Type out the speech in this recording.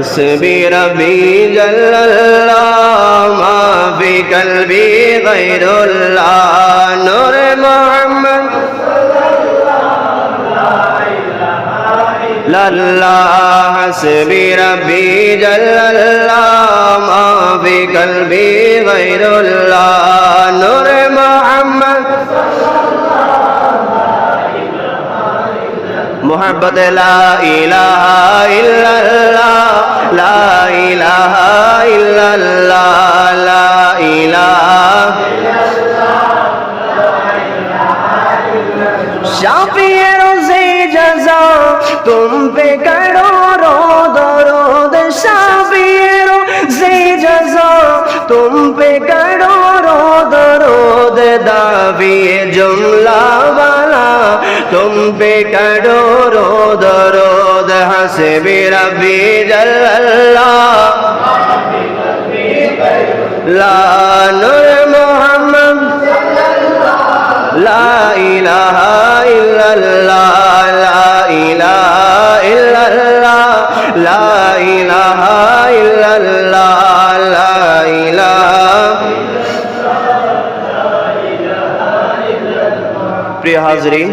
حسبي ربي جل الله ما في قلبي غير الله نور محمد لا الله حسبي ربي جل الله ما في قلبي غير الله نور محمد محبت لا إله إلا शाफिए रोजे जजा तुम पे करोड़ों दरोद शाफिए रोजे जजा तुम पे करोड़ों दरोद दाविए जुमला वाला तुम पे करोड़ों दरोद हसबी रबी जल्लाह ला ইলাহা ইল্লাল্লাহ লা ইলাহা ইল্লাল্লাহ লা ইলাহা ইল্লাল্লাহ লা ইলাহা প্রিয় হাজরিন